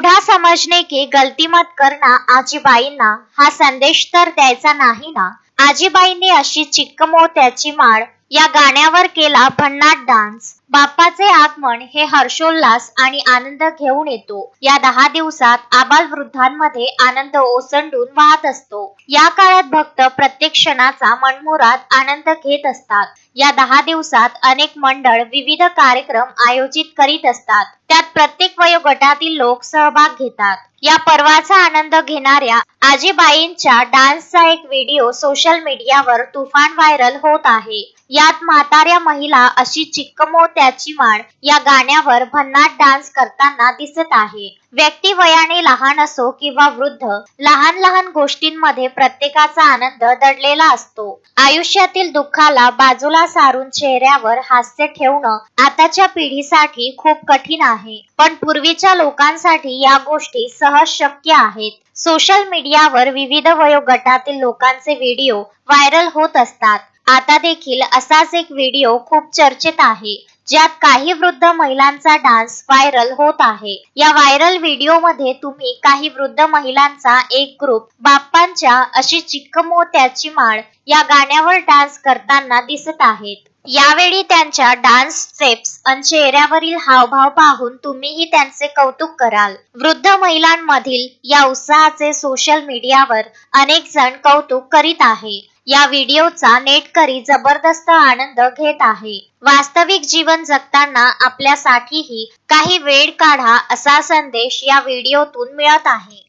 समझने की गलती मत करना आजीबाईंना हा संदेश तर द्यायचा नाही ना? आजीबाईंनी अशी चिक्कमोत्याची माळ या गाण्यावर केला भन्नाट डान्स. बाप्पाचे आगमन हे हर्षोल्लास आणि आनंद घेऊन येतो. या दहा दिवसात आबाल वृद्धांमध्ये आनंद ओसंडून वाहत असतो. या काळात भक्त प्रत्येक क्षणाचा मनमुरात आनंद घेत असतात. या दहा दिवसात अनेक मंडळ विविध कार्यक्रम आयोजित करीत असतात. त्यात प्रत्येक वयोगटातील लोक सहभाग घेतात. या पर्वाचा आनंद घेणाऱ्या आजीबाईंच्या डान्सचा एक व्हिडिओ सोशल मीडियावर तुफान व्हायरल होत आहे. यात म्हाताऱ्या महिला अशी चिक्कमोत्याची माळ या गाण्यावर भन्नाट डान्स करताना दिसत आहे. व्यक्ती वयाने लहान असो किंवा वृद्ध लहान लहान गोष्टींमध्ये प्रत्येकाचा आनंद दडलेला असतो. आयुष्यातील दुःखाला बाजूला सारून चेहऱ्यावर हास्य ठेवणं आताच्या पिढीसाठी खूप कठीण आहे. पण पूर्वीच्या लोकांसाठी या गोष्टी सहज शक्य आहेत. सोशल मीडियावर विविध वयोगटातील लोकांचे व्हिडिओ व्हायरल होत असतात. आता देखील असाच एक व्हिडिओ खूप चर्चेत आहे ज्यात काही वृद्ध महिलांचा डान्स व्हायरल होत आहे. या व्हायरल व्हिडिओमध्ये तुम्ही काही वृद्ध महिलांचा एक ग्रुप बाप्पांच्या अशी चिक्कमोत्याची माळ या गाण्यावर डान्स करताना दिसत आहेत. यावेळी त्यांच्या डान्स स्टेप्स आणि चेहऱ्यावरील हावभाव पाहून तुम्हीही त्यांचे कौतुक कराल. वृद्ध महिलांमधील या उत्साहाचे सोशल मीडियावर अनेक जण कौतुक करीत आहे. या व्हिडिओचा नेटकरी जबरदस्त आनंद घेत आहे. वास्तविक जीवन जगताना आपल्यासाठीही काही वेळ काढा असा संदेश या व्हिडिओतून मिळत आहे.